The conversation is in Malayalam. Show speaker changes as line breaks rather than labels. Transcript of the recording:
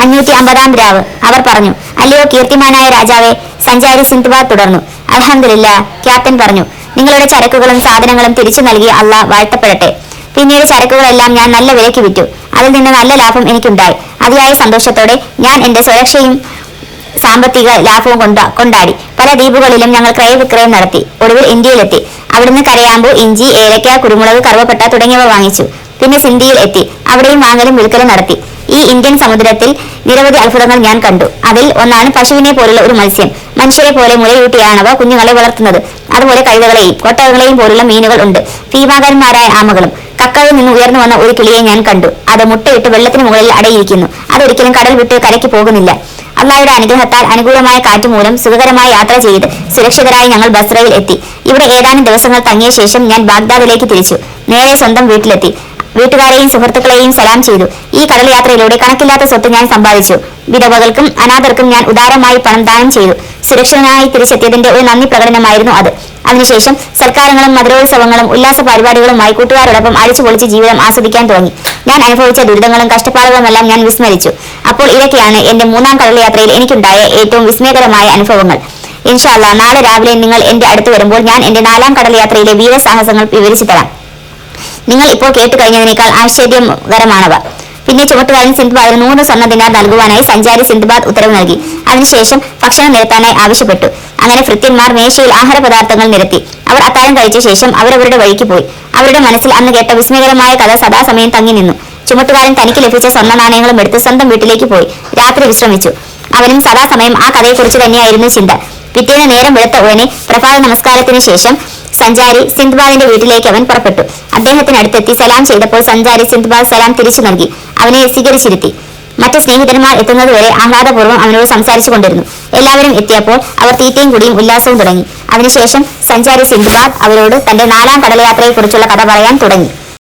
അഞ്ഞൂറ്റി അമ്പതാം രാവ്. അവർ പറഞ്ഞു അല്ലയോ കീർത്തിമാനായ രാജാവെ സഞ്ചാരി സിന്ധുബാദ് തുടർന്നു. അലഹമില്ല ക്യാപ്റ്റൻ പറഞ്ഞു നിങ്ങളുടെ ചരക്കുകളും സാധനങ്ങളും തിരിച്ചു നൽകി അല്ല വാഴ്ത്തപ്പെടട്ടെ. പിന്നീട് ചരക്കുകളെല്ലാം ഞാൻ നല്ല വിലയ്ക്ക് വിറ്റു. അതിൽ നിന്ന് നല്ല ലാഭം എനിക്കുണ്ടായി. അതിയായ സന്തോഷത്തോടെ ഞാൻ എന്റെ സുരക്ഷയും സാമ്പത്തിക ലാഭവും കൊണ്ട കൊണ്ടാടി. പല ദ്വീപുകളിലും ഞങ്ങൾ ക്രയവിക്രയം നടത്തി. ഒടുവിൽ ഇന്ത്യയിലെത്തി. അവിടുന്ന് കരയാമ്പു ഇഞ്ചി ഏലക്ക കുരുമുളക് കറുവപ്പട്ട തുടങ്ങിയവ വാങ്ങിച്ചു. പിന്നെ സിന്ധിയിൽ എത്തി. അവിടെയും വാങ്ങലും വിൽക്കലും നടത്തി. ഈ ഇന്ത്യൻ സമുദ്രത്തിൽ നിരവധി അത്ഭുതങ്ങൾ ഞാൻ കണ്ടു. അതിൽ ഒന്നാണ് പശുവിനെ പോലുള്ള ഒരു മത്സ്യം. മനുഷ്യരെ പോലെ മുലയൂട്ടിയാണവ കുഞ്ഞുങ്ങളെ വളർത്തുന്നത്. അതുപോലെ കഴുതകളെയും കൊട്ടകളെയും പോലുള്ള മീനുകൾ ഉണ്ട്. ഭീമാകരന്മാരായ ആമകളും. കക്കയിൽ നിന്ന് ഉയർന്നു വന്ന ഒരു കിളിയെ ഞാൻ കണ്ടു. അത് മുട്ടയിട്ട് വെള്ളത്തിന് മുകളിൽ അടയിരിക്കുന്നു. അതൊരിക്കലും കടൽ വിട്ട് കരയ്ക്ക് പോകുന്നില്ല. അള്ളാഹയുടെ അനുഗ്രഹത്താൽ അനുകൂലമായ കാറ്റ് മൂലം സുഖകരമായ യാത്ര ചെയ്ത് സുരക്ഷിതരായി ഞങ്ങൾ ബസ്രയിൽ എത്തി. ഇവിടെ ഏതാനും ദിവസങ്ങൾ തങ്ങിയ ശേഷം ഞാൻ ബാഗ്ദാദിലേക്ക് തിരിച്ചു. നേരെ സ്വന്തം വീട്ടിലെത്തി. വീട്ടുകാരെയും സുഹൃത്തുക്കളെയും സലാം ചെയ്തു. ഈ കടൽ യാത്രയിലൂടെ കണക്കില്ലാത്ത സ്വത്ത് ഞാൻ സമ്പാദിച്ചു. വിധവകൾക്കും അനാഥർക്കും ഞാൻ ഉദാരമായി പണം ദാനം ചെയ്തു. സുരക്ഷിതനായി തിരിച്ചെത്തിയതിന്റെ ഒരു നന്ദി പ്രകടനമായിരുന്നു അത്. അതിനുശേഷം സൽക്കാരങ്ങളും മധുരോത്സവങ്ങളും ഉല്ലാസ പരിപാടികളുമായി കൂട്ടുകാരോടൊപ്പം അടിച്ചു പൊളിച്ച് ജീവിതം ആസ്വദിക്കാൻ തുടങ്ങി ഞാൻ അനുഭവിച്ച ദുരിതങ്ങളും കഷ്ടപ്പാടുകളുമെല്ലാം ഞാൻ വിസ്മരിച്ചു. അപ്പോൾ ഇതൊക്കെയാണ് എന്റെ മൂന്നാം കടൽ യാത്രയിൽ എനിക്കുണ്ടായ ഏറ്റവും വിസ്മയകരമായ അനുഭവങ്ങൾ. ഇൻഷാല്ല നാളെ രാവിലെ നിങ്ങൾ എന്റെ അടുത്ത് വരുമ്പോൾ ഞാൻ എന്റെ നാലാം കടൽ യാത്രയിലെ വീരസാഹസങ്ങൾ വിവരിച്ചു തരാം. നിങ്ങൾ ഇപ്പോൾ കേട്ട് കഴിഞ്ഞതിനേക്കാൾ ആശ്ചര്യകരമാണവ. പിന്നെ ചുമട്ടുകാരൻ സിന്ധുബാദിന് നൂറ് സ്വർണ ദിനാർ നൽകുവാനായി സഞ്ചാരി സിന്ധുബാദ് ഉത്തരവ് നൽകി. അതിനുശേഷം ഭക്ഷണം നിരത്താനായി ആവശ്യപ്പെട്ടു. അങ്ങനെ ഭൃത്യന്മാർ മേശയിൽ ആഹാര പദാർത്ഥങ്ങൾ നിരത്തി. അവർ അത്താഴം കഴിച്ച ശേഷം അവരവരുടെ വഴിക്ക് പോയി. അവരുടെ മനസ്സിൽ അന്ന് കേട്ട വിസ്മയകരമായ കഥ സദാസമയം തങ്ങി നിന്നു. ചുമട്ടുകാരൻ തനിക്ക് ലഭിച്ച സ്വർണ നാണയങ്ങളും എടുത്ത് സ്വന്തം വീട്ടിലേക്ക് പോയി. രാത്രി വിശ്രമിച്ചു. അവനും സദാസമയം ആ കഥയെക്കുറിച്ച് തന്നെയായിരുന്നു ചിന്ത. പിറ്റേന്ന് നേരം വെളുത്ത ഉടനെ പ്രഭാത നമസ്കാരത്തിന് ശേഷം സഞ്ചാരി സിന്ധുബാദിന്റെ വീട്ടിലേക്ക് അവൻ പുറപ്പെട്ടു. അദ്ദേഹത്തിനടുത്തെത്തി സലാം ചെയ്തപ്പോൾ സഞ്ചാരി സിന്ധുബാദ് സലാം തിരിച്ചു നൽകി. അവനെ സ്വീകരിച്ചിരുത്തി മറ്റ് സ്നേഹിതന്മാർ എത്തുന്നതുവരെ ആഹ്ലാദപൂർവം അവനോട് സംസാരിച്ചു കൊണ്ടിരുന്നു. എല്ലാവരും എത്തിയപ്പോൾ അവർ തീറ്റയും കുടിയും ഉല്ലാസവും തുടങ്ങി. അതിനുശേഷം സഞ്ചാരി സിന്ധുബാദ് അവരോട് തന്റെ നാലാം കടലയാത്രയെക്കുറിച്ചുള്ള കഥ പറയാൻ തുടങ്ങി.